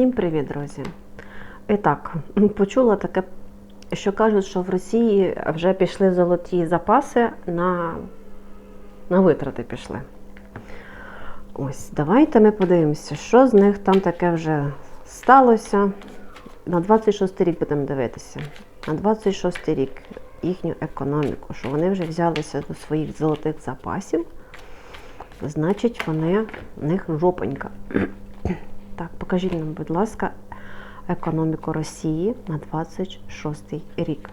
Всім привіт, друзі! І так, почула таке, що кажуть, що в Росії вже пішли золоті запаси на, на витрати пішли. Ось, давайте ми подивимося, що з них там таке вже сталося. На 26 рік будемо дивитися. На 26 рік їхню економіку, що вони вже взялися до своїх золотих запасів, значить, вони в них жопонька. Так, покажіть нам, будь ласка, економіку Росії на 26 рік.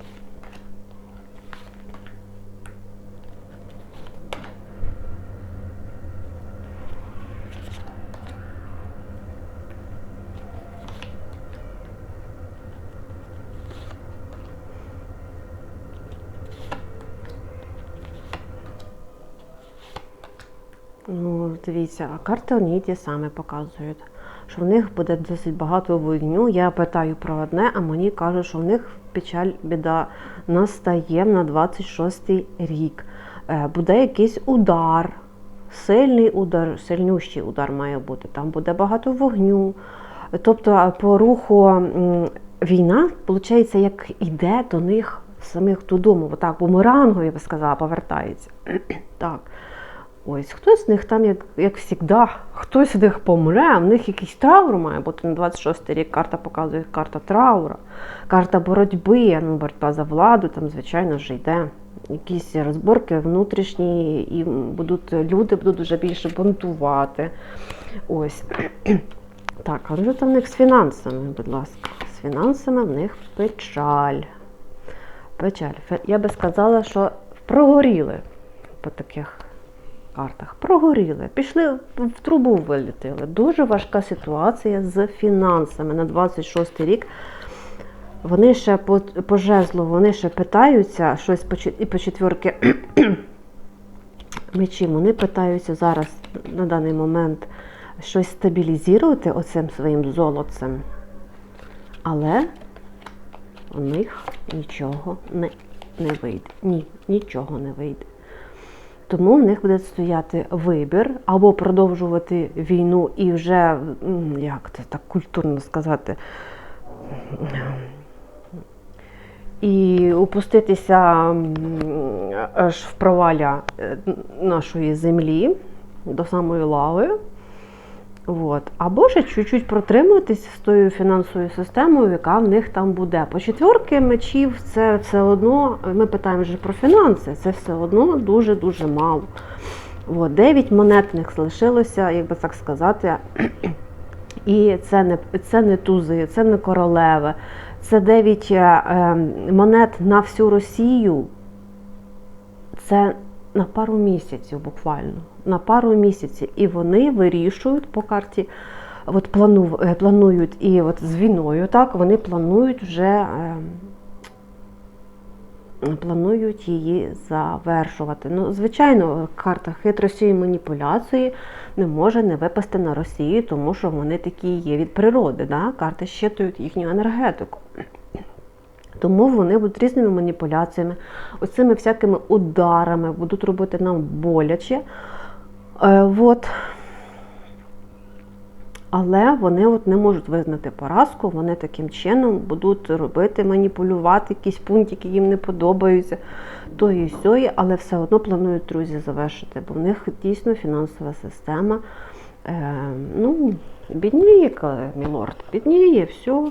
Ну, дивіться, а карти одні ті самі показують, що в них буде досить багато вогню. Я питаю про одне, а мені кажуть, що в них печаль, біда настає на 26-й рік. Е, Буде якийсь удар, сильний удар, сильнющий удар має бути. Там буде багато вогню. Тобто, по руху війна, виходить, як іде до них самих додому, отак бумерангом, я би сказала, повертається. так. Ось хтось з них там, як як завжди, хтось з них помре, в них якийсь траур має бути на 26-й рік. Карта показує карта траура, карта боротьби, ну, боротьба за владу, там, звичайно, вже йде. Якісь розборки внутрішні, і будуть люди будуть вже більше бунтувати. Ось. Так, а що там в них з фінансами, будь ласка. З фінансами в них печаль. Печаль. Я би сказала, що прогоріли по таких картах. Прогоріли, пішли в трубу вилітили. Дуже важка ситуація з фінансами на 26 рік. Вони ще по, по жезлу, вони ще питаються щось по, і по четверки мечів. Вони питаються зараз на даний момент щось стабілізувати оцим своїм золотцем. Але у них нічого не, не вийде. Ні, нічого не вийде. Тому в них буде стояти вибір або продовжувати війну і вже, як це так культурно сказати, і опуститися аж в проваля нашої землі до самої лави. От. Або ще чуть-чуть протримуватися з тою фінансовою системою, яка в них там буде. По четверки мечів це все одно, ми питаємо вже про фінанси, це все одно дуже-дуже мало. От. Дев'ять монетних залишилося, як би так сказати. І це не це не тузи, це не королеви, це дев'ять е, монет на всю Росію. Це на пару місяців буквально. На пару місяців. І вони вирішують по карті, от плану, планують і от з війною, так, вони планують вже е, планують її завершувати. Ну, Звичайно, карта хитрості і маніпуляції не може не випасти на Росію, тому що вони такі є від природи. Да? Карти щитують їхню енергетику. Тому вони будуть різними маніпуляціями, оцими всякими ударами будуть робити нам боляче. Е, от. Але вони от не можуть визнати поразку, вони таким чином будуть робити, маніпулювати якісь пунктики, їм не подобаються, тої і сьої, але все одно планують друзі завершити, бо в них дійсно фінансова система. Е, ну, бідніє, мілорд, бідніє, все.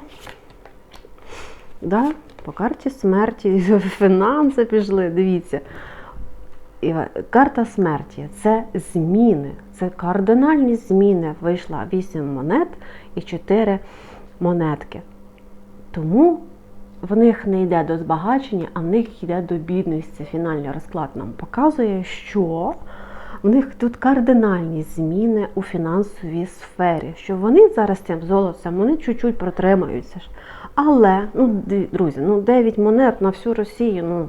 Да? По карті смерті, фінанси пішли, дивіться. І Карта смерті це зміни, це кардинальні зміни. Вийшла 8 монет і 4 монетки. Тому в них не йде до збагачення, а в них йде до бідності. Фінальний розклад нам показує, що в них тут кардинальні зміни у фінансовій сфері. Що вони зараз цим золотцем вони чуть-чуть протримаються. Але, ну, друзі, ну 9 монет на всю Росію, ну,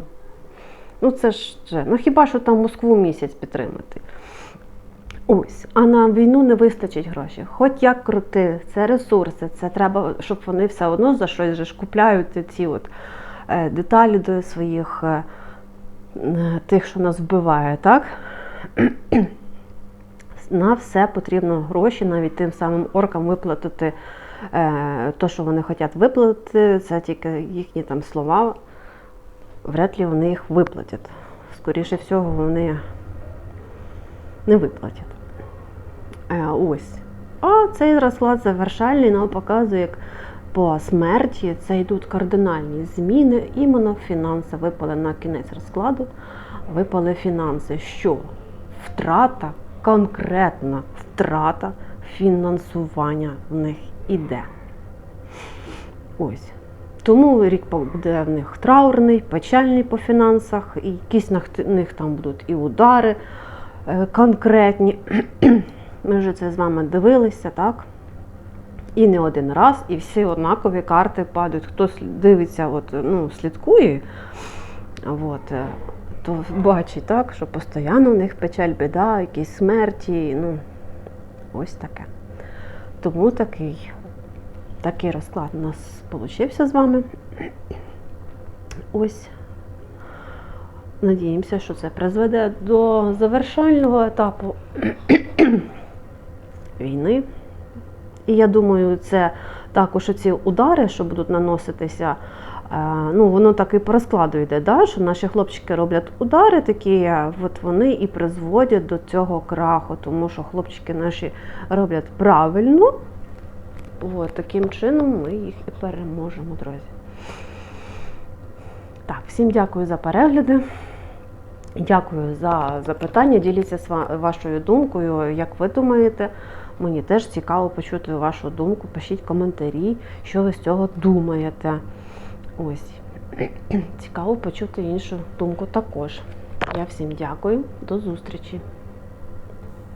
ну це ж, ну хіба що там Москву місяць підтримати? Ось, а на війну не вистачить грошей. Хоч як крути, це ресурси, це треба, щоб вони все одно за щось же ж купляють ці от е, деталі до своїх е, тих, що нас вбиває, так? На все потрібно гроші, навіть тим самим оркам виплатити то, що вони хочуть виплатити, це тільки їхні там слова. Вряд ли вони їх виплатять. Скоріше всього, вони не виплатять. Е, ось. А цей розклад завершальний нам показує, як по смерті це йдуть кардинальні зміни. Іменно фінанси випали на кінець розкладу. Випали фінанси. Що? Втрата, конкретна втрата фінансування в них іде. Ось. Тому рік буде в них траурний, печальний по фінансах, і якісь на них там будуть і удари е, конкретні. Ми вже це з вами дивилися, так? І не один раз, і всі однакові карти падають. Хто дивиться, от, ну, слідкує, от, е, то бачить, так, що постійно в них печаль, біда, якісь смерті. Ну, ось таке. Тому такий, такий розклад у нас вийшов з вами. Ось. Надіємося, що це призведе до завершального етапу війни. І я думаю, це також ці удари, що будуть наноситися, е, ну воно так і по розкладу йде, да? що наші хлопчики роблять удари такі, от вони і призводять до цього краху, тому що хлопчики наші роблять правильно. От, таким чином ми їх і переможемо, друзі. Так, всім дякую за перегляди. Дякую за запитання. Діліться вашою думкою, як ви думаєте. Мені теж цікаво почути вашу думку. Пишіть коментарі, що ви з цього думаєте. Ось. Цікаво почути іншу думку також. Я всім дякую, до зустрічі!